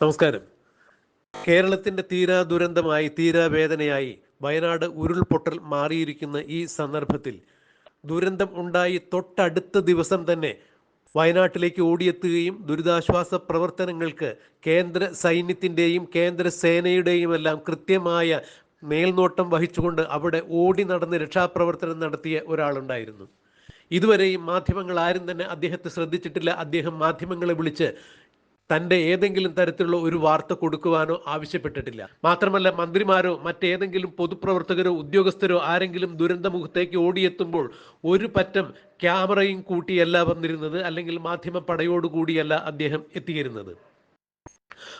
നമസ്കാരം. കേരളത്തിന്റെ തീരാ ദുരന്തമായി തീരാ വേദനയായി വയനാട് ഉരുൾപൊട്ടൽ മാറിയിരിക്കുന്ന ഈ സന്ദർഭത്തിൽ ദുരന്തം ഉണ്ടായി തൊട്ടടുത്ത ദിവസം തന്നെ വയനാട്ടിലേക്ക് ഓടിയെത്തുകയും ദുരിതാശ്വാസ പ്രവർത്തനങ്ങൾക്ക് കേന്ദ്ര സൈന്യത്തിന്റെയും കേന്ദ്ര സേനയുടെയും എല്ലാം കൃത്യമായ മേൽനോട്ടം വഹിച്ചുകൊണ്ട് അവിടെ ഓടി നടന്ന് രക്ഷാപ്രവർത്തനം നടത്തിയ ഒരാളുണ്ടായിരുന്നു. ഇതുവരെയും മാധ്യമങ്ങൾ ആരും തന്നെ അദ്ദേഹത്തെ ശ്രദ്ധിച്ചിട്ടില്ല. അദ്ദേഹം മാധ്യമങ്ങളെ വിളിച്ച് തന്റെ ഏതെങ്കിലും തരത്തിലുള്ള ഒരു വാർത്ത കൊടുക്കുവാനോ ആവശ്യപ്പെട്ടിട്ടില്ല. മാത്രമല്ല മന്ത്രിമാരോ മറ്റേതെങ്കിലും പൊതുപ്രവർത്തകരോ ഉദ്യോഗസ്ഥരോ ആരെങ്കിലും ദുരന്തമുഖത്തേക്ക് ഓടിയെത്തുമ്പോൾ ഒരു പറ്റം ക്യാമറയും കൂട്ടിയല്ല വന്നിരുന്നത് അല്ലെങ്കിൽ മാധ്യമ പടയോടുകൂടിയല്ല അദ്ദേഹം എത്തിയിരുന്നത്.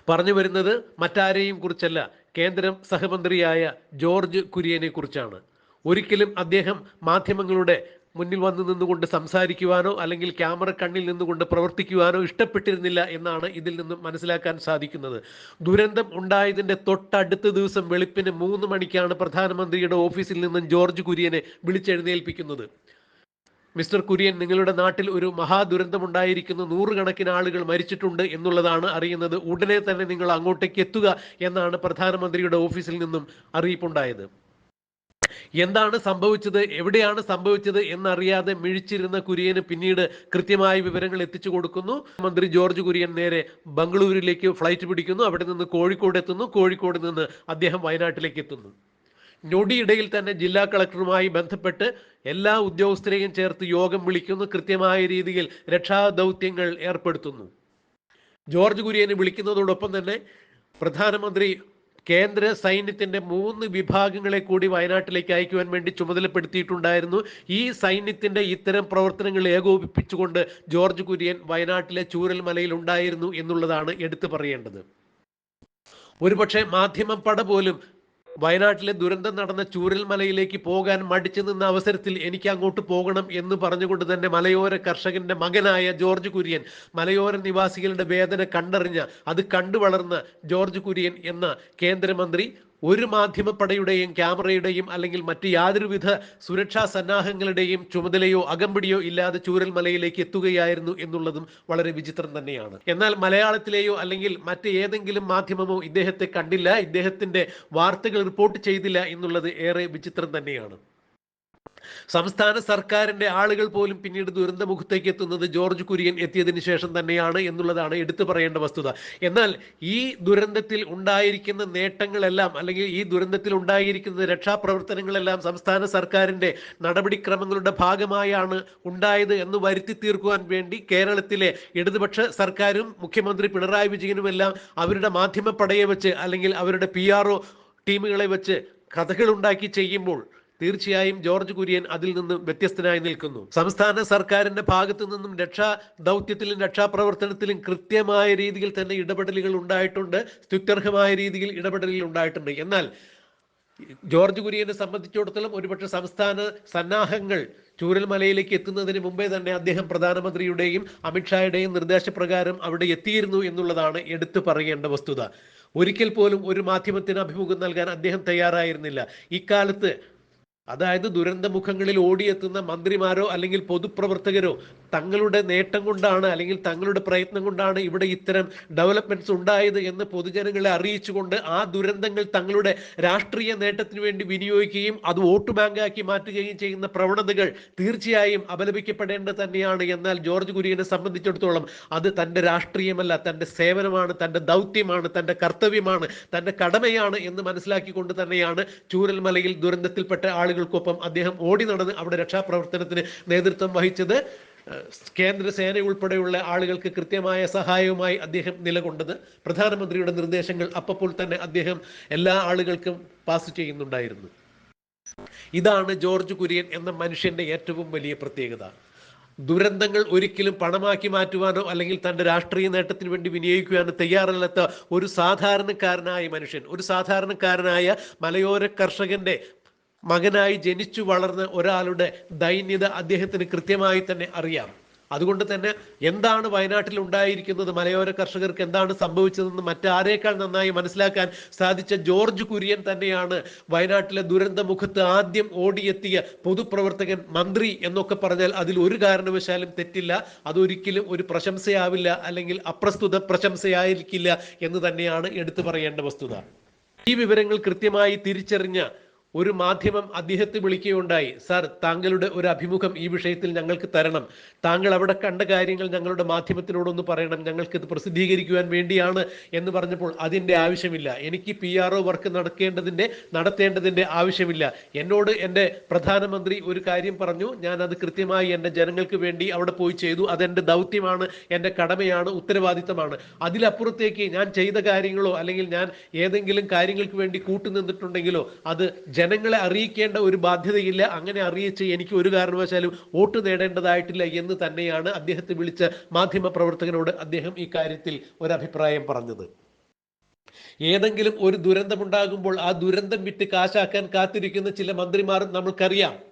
പറഞ്ഞു വരുന്നത് മറ്റാരെയും കുറിച്ചല്ല കേന്ദ്രം സഹമന്ത്രിയായ ജോർജ് കുര്യനെ കുറിച്ചാണ്. ഒരിക്കലും അദ്ദേഹം മാധ്യമങ്ങളുടെ മുന്നിൽ വന്നു നിന്നുകൊണ്ട് സംസാരിക്കുവാനോ അല്ലെങ്കിൽ ക്യാമറ കണ്ണിൽ നിന്നുകൊണ്ട് പ്രവർത്തിക്കുവാനോ ഇഷ്ടപ്പെട്ടിരുന്നില്ല എന്നാണ് ഇതിൽ നിന്നും മനസ്സിലാക്കാൻ സാധിക്കുന്നത്. ദുരന്തം ഉണ്ടായതിന്റെ തൊട്ടടുത്ത ദിവസം വെളുപ്പിന് മൂന്ന് മണിക്കാണ് പ്രധാനമന്ത്രിയുടെ ഓഫീസിൽ നിന്നും ജോർജ് കുര്യനെ വിളിച്ചെഴുന്നേൽപ്പിക്കുന്നത്. മിസ്റ്റർ കുര്യൻ നിങ്ങളുടെ നാട്ടിൽ ഒരു മഹാദുരന്തമുണ്ടായിരിക്കുന്നു. നൂറുകണക്കിന് ആളുകൾ മരിച്ചിട്ടുണ്ട് എന്നുള്ളതാണ് അറിയുന്നത്. ഉടനെ തന്നെ നിങ്ങൾ അങ്ങോട്ടേക്ക് എത്തുക എന്നാണ് പ്രധാനമന്ത്രിയുടെ ഓഫീസിൽ നിന്നും അറിയിപ്പുണ്ടായത്. എന്താണ് സംഭവിച്ചത്? എവിടെയാണ് സംഭവിച്ചത്? എന്നറിയാതെ മിഴിച്ചിരുന്ന കുര്യന് പിന്നീട് കൃത്യമായ വിവരങ്ങൾ എത്തിച്ചു കൊടുക്കുന്നു. മന്ത്രി ജോർജ് കുര്യൻ നേരെ ബംഗളൂരിലേക്ക് ഫ്ലൈറ്റ് പിടിക്കുന്നു. അവിടെ നിന്ന് കോഴിക്കോട് എത്തുന്നു. കോഴിക്കോട് നിന്ന് അദ്ദേഹം വയനാട്ടിലേക്ക് എത്തുന്നു. ഞൊടിയിടയിൽ തന്നെ ജില്ലാ കളക്ടറുമായി ബന്ധപ്പെട്ട് എല്ലാ ഉദ്യോഗസ്ഥരെയും ചേർത്ത് യോഗം വിളിക്കുന്നു. കൃത്യമായ രീതിയിൽ രക്ഷാദൗത്യങ്ങൾ ഏർപ്പെടുത്തുന്നു. ജോർജ് കുര്യനെ വിളിക്കുന്നതോടൊപ്പം തന്നെ പ്രധാനമന്ത്രി കേന്ദ്ര സൈന്യത്തിന്റെ മൂന്ന് വിഭാഗങ്ങളെ കൂടി വയനാട്ടിലേക്ക് അയക്കുവാൻ വേണ്ടി ചുമതലപ്പെടുത്തിയിട്ടുണ്ടായിരുന്നു. ഈ സൈന്യത്തിന്റെ ഇത്തരം പ്രവർത്തനങ്ങൾ ഏകോപിപ്പിച്ചുകൊണ്ട് ജോർജ് കുര്യൻ വയനാട്ടിലെ ചൂരൽമലയിൽ ഉണ്ടായിരുന്നു എന്നുള്ളതാണ് എടുത്തു പറയേണ്ടത്. ഒരുപക്ഷെ മാധ്യമ പട പോലും വയനാട്ടിലെ ദുരന്തം നടന്ന ചൂരൽ മലയിലേക്ക് പോകാൻ മടിച്ചു നിന്ന അവസരത്തിൽ എനിക്ക് അങ്ങോട്ട് പോകണം എന്ന് പറഞ്ഞുകൊണ്ട് തന്നെ മലയോര കർഷകന്റെ മകനായ ജോർജ് കുര്യൻ മലയോര നിവാസികളുടെ വേദന കണ്ടറിഞ്ഞ അത് കണ്ടു വളർന്ന ജോർജ് കുര്യൻ എന്ന കേന്ദ്രമന്ത്രി ഒരു മാധ്യമപ്പടയുടെയും ക്യാമറയുടെയും അല്ലെങ്കിൽ മറ്റ് യാതൊരുവിധ സുരക്ഷാ സന്നാഹങ്ങളുടെയും ചുമതലയോ അകമ്പടിയോ ഇല്ലാതെ ചൂരൽ മലയിലേക്ക് എത്തുകയായിരുന്നു എന്നുള്ളതും വളരെ വിചിത്രം തന്നെയാണ്. എന്നാൽ മലയാളത്തിലെയോ അല്ലെങ്കിൽ മറ്റ് ഏതെങ്കിലും മാധ്യമമോ ഇദ്ദേഹത്തെ കണ്ടില്ല ഇദ്ദേഹത്തിന്റെ വാർത്തകൾ റിപ്പോർട്ട് ചെയ്തില്ല എന്നുള്ളത് ഏറെ വിചിത്രം തന്നെയാണ്. സംസ്ഥാന സർക്കാരിന്റെ ആളുകൾ പോലും പിന്നീട് ദുരന്തമുഖത്തേക്ക് എത്തുന്നത് ജോർജ് കുര്യൻ എത്തിയതിന് ശേഷം തന്നെയാണ് എന്നുള്ളതാണ് എടുത്തു പറയേണ്ട വസ്തുത. എന്നാൽ ഈ ദുരന്തത്തിൽ ഉണ്ടായിരിക്കുന്ന നേട്ടങ്ങളെല്ലാം അല്ലെങ്കിൽ ഈ ദുരന്തത്തിൽ ഉണ്ടായിരിക്കുന്ന രക്ഷാപ്രവർത്തനങ്ങളെല്ലാം സംസ്ഥാന സർക്കാരിന്റെ നടപടിക്രമങ്ങളുടെ ഭാഗമായാണ് ഉണ്ടായത് എന്ന് വരുത്തി തീർക്കുവാൻ വേണ്ടി കേരളത്തിലെ ഇടതുപക്ഷ സർക്കാരും മുഖ്യമന്ത്രി പിണറായി വിജയനുമെല്ലാം അവരുടെ മാധ്യമ പടയെ വെച്ച് അല്ലെങ്കിൽ അവരുടെ പി ടീമുകളെ വെച്ച് കഥകൾ ഉണ്ടാക്കി ചെയ്യുമ്പോൾ തീർച്ചയായും ജോർജ് കുര്യൻ അതിൽ നിന്നും വ്യത്യസ്തനായി നിൽക്കുന്നു. സംസ്ഥാന സർക്കാരിന്റെ ഭാഗത്തു നിന്നും രക്ഷാ ദൗത്യത്തിലും രക്ഷാപ്രവർത്തനത്തിലും കൃത്യമായ രീതിയിൽ തന്നെ ഇടപെടലുകൾ ഉണ്ടായിട്ടുണ്ട്. സ്തുത്യർഹമായ രീതിയിൽ ഇടപെടലുകൾ ഉണ്ടായിട്ടുണ്ട്. എന്നാൽ ജോർജ് കുര്യനെ സംബന്ധിച്ചിടത്തോളം ഒരുപക്ഷെ സംസ്ഥാന സന്നാഹങ്ങൾ ചൂരൽമലയിലേക്ക് എത്തുന്നതിന് മുമ്പേ തന്നെ അദ്ദേഹം പ്രധാനമന്ത്രിയുടെയും അമിത്ഷായുടെയും നിർദ്ദേശപ്രകാരം അവിടെ എത്തിയിരുന്നു എന്നുള്ളതാണ് എടുത്തു പറയേണ്ട വസ്തുത. ഒരിക്കൽ പോലും ഒരു മാധ്യമത്തിന് അഭിമുഖം നൽകാൻ അദ്ദേഹം തയ്യാറായിരുന്നില്ല. ഇക്കാലത്ത് അതായത് ദുരന്തമുഖങ്ങളിൽ ഓടിയെത്തുന്ന മന്ത്രിമാരോ അല്ലെങ്കിൽ പൊതുപ്രവർത്തകരോ തങ്ങളുടെ നേട്ടം കൊണ്ടാണ് അല്ലെങ്കിൽ തങ്ങളുടെ പ്രയത്നം കൊണ്ടാണ് ഇവിടെ ഇത്തരം ഡെവലപ്മെന്റ്സ് ഉണ്ടായത് എന്ന് പൊതുജനങ്ങളെ അറിയിച്ചുകൊണ്ട് ആ ദുരന്തങ്ങൾ തങ്ങളുടെ രാഷ്ട്രീയ നേട്ടത്തിന് വേണ്ടി വിനിയോഗിക്കുകയും അത് വോട്ട് ബാങ്കാക്കി മാറ്റുകയും ചെയ്യുന്ന പ്രവണതകൾ തീർച്ചയായും അപലപിക്കപ്പെടേണ്ടത് തന്നെയാണ്. എന്നാൽ ജോർജ് കുര്യനെ സംബന്ധിച്ചിടത്തോളം അത് തന്റെ രാഷ്ട്രീയമല്ല തന്റെ സേവനമാണ് തന്റെ ദൗത്യമാണ് തന്റെ കർത്തവ്യമാണ് തന്റെ കടമയാണ് എന്ന് മനസ്സിലാക്കിക്കൊണ്ട് തന്നെയാണ് ചൂരൽമലയിൽ ദുരന്തത്തിൽപ്പെട്ട ആളുകൾക്കൊപ്പം അദ്ദേഹം ഓടി നടന്ന് അവിടെ രക്ഷാപ്രവർത്തനത്തിന് നേതൃത്വം വഹിച്ചത്. കേന്ദ്ര സേന ഉൾപ്പെടെയുള്ള ആളുകൾക്ക് കൃത്യമായ സഹായവുമായി അദ്ദേഹം നിലകൊണ്ടത് പ്രധാനമന്ത്രിയുടെ നിർദ്ദേശങ്ങൾ അപ്പോൾ തന്നെ അദ്ദേഹം എല്ലാ ആളുകൾക്കും പാസ് ചെയ്യുന്നുണ്ടായിരുന്നു. ഇതാണ് ജോർജ് കുര്യൻ എന്ന മനുഷ്യന്റെ ഏറ്റവും വലിയ പ്രത്യേകത. ദുരന്തങ്ങൾ ഒരിക്കലും പണമാക്കി മാറ്റുവാനോ അല്ലെങ്കിൽ തന്റെ രാഷ്ട്രീയ നേട്ടത്തിന് വേണ്ടി വിനിയോഗിക്കുവാനോ തയ്യാറല്ലാത്ത ഒരു സാധാരണക്കാരനായ മനുഷ്യൻ ഒരു സാധാരണക്കാരനായ മലയോര കർഷകന്റെ മകനായി ജനിച്ചു വളർന്ന ഒരാളുടെ ദൈന്യത അദ്ദേഹത്തിന് കൃത്യമായി തന്നെ അറിയാം. അതുകൊണ്ട് തന്നെ എന്താണ് വയനാട്ടിൽ ഉണ്ടായിരിക്കുന്നത്? മലയോര കർഷകർക്ക് എന്താണ് സംഭവിച്ചതെന്ന് മറ്റാരേക്കാൾ നന്നായി മനസ്സിലാക്കാൻ സാധിച്ച ജോർജ് കുര്യൻ തന്നെയാണ് വയനാട്ടിലെ ദുരന്തമുഖത്ത് ആദ്യം ഓടിയെത്തിയ പൊതുപ്രവർത്തകൻ മന്ത്രി എന്നൊക്കെ പറഞ്ഞാൽ അതിൽ ഒരു കാരണവശാലും തെറ്റില്ല. അതൊരിക്കലും ഒരു പ്രശംസയാവില്ല അല്ലെങ്കിൽ അപ്രസ്തുത പ്രശംസയായിരിക്കില്ല എന്ന് തന്നെയാണ് എടുത്തു പറയേണ്ട വസ്തുത. ഈ വിവരങ്ങൾ കൃത്യമായി തിരിച്ചറിഞ്ഞ ഒരു മാധ്യമം അദ്ദേഹത്തെ വിളിക്കുകയുണ്ടായി. സാർ താങ്കളുടെ ഒരു അഭിമുഖം ഈ വിഷയത്തിൽ ഞങ്ങൾക്ക് തരണം. താങ്കൾ അവിടെ കണ്ട കാര്യങ്ങൾ ഞങ്ങളുടെ മാധ്യമത്തിനോടൊന്ന് പറയണം. ഞങ്ങൾക്ക് ഇത് പ്രസിദ്ധീകരിക്കുവാൻ വേണ്ടിയാണ് എന്ന് പറഞ്ഞപ്പോൾ അതിന്റെ ആവശ്യമില്ല. എനിക്ക് പി ആർ ഒ വർക്ക് നടക്കേണ്ടതിന്റെ നടത്തേണ്ടതിന്റെ ആവശ്യമില്ല. എന്നോട് എന്റെ പ്രധാനമന്ത്രി ഒരു കാര്യം പറഞ്ഞു. ഞാൻ അത് കൃത്യമായി എന്റെ ജനങ്ങൾക്ക് വേണ്ടി അവിടെ പോയി ചെയ്തു. അതെന്റെ ദൗത്യമാണ് എന്റെ കടമയാണ് ഉത്തരവാദിത്തമാണ്. അതിലപ്പുറത്തേക്ക് ഞാൻ ചെയ്ത കാര്യങ്ങളോ അല്ലെങ്കിൽ ഞാൻ ഏതെങ്കിലും കാര്യങ്ങൾക്ക് വേണ്ടി കൂട്ടുനിന്നിട്ടുണ്ടെങ്കിലോ അത് ജനങ്ങളെ അറിയിക്കേണ്ട ഒരു ബാധ്യതയില്ല. അങ്ങനെ അറിയിച്ച് എനിക്ക് ഒരു കാരണവശാലും വോട്ട് നേടേണ്ടതായിട്ടില്ല എന്ന് തന്നെയാണ് അദ്ദേഹത്തെ വിളിച്ച മാധ്യമ പ്രവർത്തകനോട് അദ്ദേഹം ഈ കാര്യത്തിൽ ഒരു അഭിപ്രായം പറഞ്ഞത്. ഏതെങ്കിലും ഒരു ദുരന്തമുണ്ടാകുമ്പോൾ ആ ദുരന്തം വിറ്റ് കാശാക്കാൻ കാത്തിരിക്കുന്ന ചില മന്ത്രിമാർ നമ്മൾക്കറിയാം.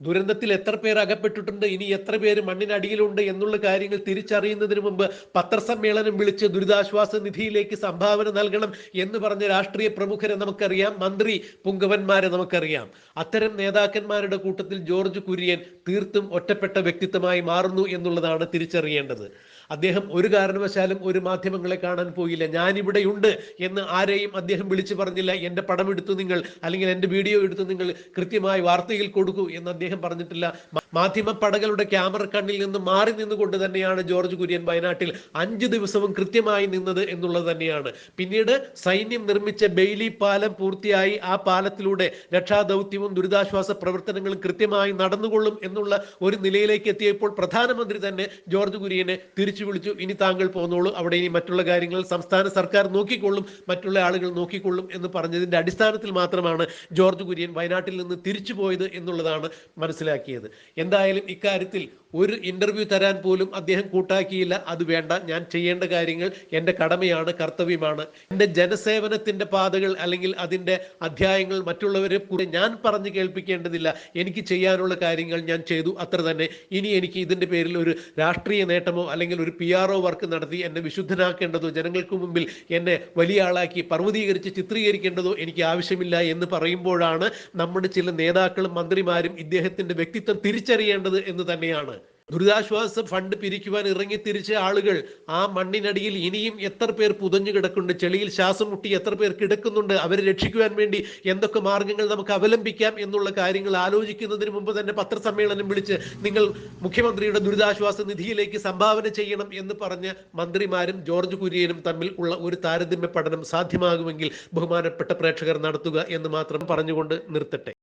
ദുരന്തത്തിൽ എത്ര പേർ അകപ്പെട്ടിട്ടുണ്ട് ഇനി എത്ര പേര് മണ്ണിനടിയിലുണ്ട് എന്നുള്ള കാര്യങ്ങൾ തിരിച്ചറിയുന്നതിന് മുമ്പ് പത്രസമ്മേളനം വിളിച്ച് ദുരിതാശ്വാസ നിധിയിലേക്ക് സംഭാവന നൽകണം എന്ന് പറഞ്ഞ രാഷ്ട്രീയ പ്രമുഖരെ നമുക്കറിയാം മന്ത്രി പുങ്കവന്മാരെ നമുക്കറിയാം. അത്തരം നേതാക്കന്മാരുടെ കൂട്ടത്തിൽ ജോർജ് കുര്യൻ തീർത്തും ഒറ്റപ്പെട്ട വ്യക്തിത്വമായി മാറുന്നു എന്നുള്ളതാണ് തിരിച്ചറിയേണ്ടത്. അദ്ദേഹം ഒരു കാരണവശാലും ഒരു മാധ്യമങ്ങളെ കാണാൻ പോയില്ല. ഞാനിവിടെയുണ്ട് എന്ന് ആരെയും അദ്ദേഹം വിളിച്ചു പറഞ്ഞില്ല. എന്റെ പടം എടുത്തു നിങ്ങൾ അല്ലെങ്കിൽ എന്റെ വീഡിയോ എടുത്തു നിങ്ങൾ കൃത്യമായി വാർത്തയിൽ കൊടുക്കൂ എന്ന് അദ്ദേഹം പറഞ്ഞിട്ടില്ല. മാധ്യമ പടകളുടെ ക്യാമറ കണ്ണിൽ നിന്ന് മാറി നിന്നുകൊണ്ട് തന്നെയാണ് ജോർജ് കുര്യൻ വയനാട്ടിൽ അഞ്ച് ദിവസവും കൃത്യമായി നിന്നത് എന്നുള്ളത് തന്നെയാണ്. പിന്നീട് സൈന്യം നിർമ്മിച്ച ബെയിലി പാലം പൂർത്തിയായി. ആ പാലത്തിലൂടെ രക്ഷാദൗത്യവും ദുരിതാശ്വാസ പ്രവർത്തനങ്ങളും കൃത്യമായി നടന്നുകൊള്ളും എന്നുള്ള ഒരു നിലയിലേക്ക് എത്തിയപ്പോൾ പ്രധാനമന്ത്രി തന്നെ ജോർജ് കുര്യനെ തിരിച്ചു വിളിച്ചു ഇനി താങ്കൾ പോന്നോളൂ. അവിടെ ഇനി മറ്റുള്ള കാര്യങ്ങൾ സംസ്ഥാന സർക്കാർ നോക്കിക്കൊള്ളും മറ്റുള്ള ആളുകൾ നോക്കിക്കൊള്ളും എന്ന് പറഞ്ഞതിന്റെ അടിസ്ഥാനത്തിൽ മാത്രമാണ് ജോർജ് കുര്യൻ വയനാട്ടിൽ നിന്ന് തിരിച്ചു പോയത് എന്നുള്ളതാണ് മനസ്സിലാക്കിയത്. എന്തായാലും ഇക്കാര്യത്തിൽ ഒരു ഇന്റർവ്യൂ തരാൻ പോലും അദ്ദേഹം കൂട്ടാക്കിയില്ല. അത് വേണ്ട. ഞാൻ ചെയ്യേണ്ട കാര്യങ്ങൾ എന്റെ കടമയാണ് കർത്തവ്യമാണ്. എന്റെ ജനസേവനത്തിന്റെ പാതകൾ അല്ലെങ്കിൽ അതിന്റെ അധ്യായങ്ങൾ മറ്റുള്ളവരെ കൂടെ ഞാൻ പറഞ്ഞു കേൾപ്പിക്കേണ്ടതില്ല. എനിക്ക് ചെയ്യാനുള്ള കാര്യങ്ങൾ ഞാൻ ചെയ്തു. അത്ര തന്നെ. ഇനി എനിക്ക് ഇതിന്റെ പേരിൽ ഒരു രാഷ്ട്രീയ നേട്ടമോ അല്ലെങ്കിൽ ഒരു പി ആർ വർക്ക് നടത്തി എന്നെ വിശുദ്ധനാക്കേണ്ടതോ ജനങ്ങൾക്ക് മുമ്പിൽ എന്നെ വലിയ ആളാക്കി പർവതീകരിച്ച് ചിത്രീകരിക്കേണ്ടതോ എനിക്ക് ആവശ്യമില്ല എന്ന് പറയുമ്പോഴാണ് നമ്മുടെ ചില നേതാക്കളും മന്ത്രിമാരും ഇദ്ദേഹത്തിന്റെ വ്യക്തിത്വം തിരിച്ചറിയേണ്ടത് എന്ന് തന്നെയാണ്. ദുരിതാശ്വാസ ഫണ്ട് പിരിക്കുവാൻ ഇറങ്ങി തിരിച്ച ആളുകൾ ആ മണ്ണിനടിയിൽ ഇനിയും എത്ര പേർ പുതഞ്ഞു കിടക്കുന്നുണ്ട്? ചെളിയിൽ ശ്വാസം മുട്ടി എത്ര പേർ കിടക്കുന്നുണ്ട്? അവരെ രക്ഷിക്കുവാൻ വേണ്ടി എന്തൊക്കെ മാർഗങ്ങൾ നമുക്ക് അവലംബിക്കാം എന്നുള്ള കാര്യങ്ങൾ ആലോചിക്കുന്നതിന് മുമ്പ് തന്നെ പത്രസമ്മേളനം വിളിച്ച് നിങ്ങൾ മുഖ്യമന്ത്രിയുടെ ദുരിതാശ്വാസ നിധിയിലേക്ക് സംഭാവന ചെയ്യണം എന്ന് പറഞ്ഞ മന്ത്രിമാരും ജോർജ് കുര്യനും തമ്മിൽ ഉള്ള ഒരു താരതമ്യ പഠനം സാധ്യമാകുമെങ്കിൽ ബഹുമാനപ്പെട്ട പ്രേക്ഷകർ നടത്തുക എന്ന് മാത്രം പറഞ്ഞുകൊണ്ട് നിർത്തട്ടെ.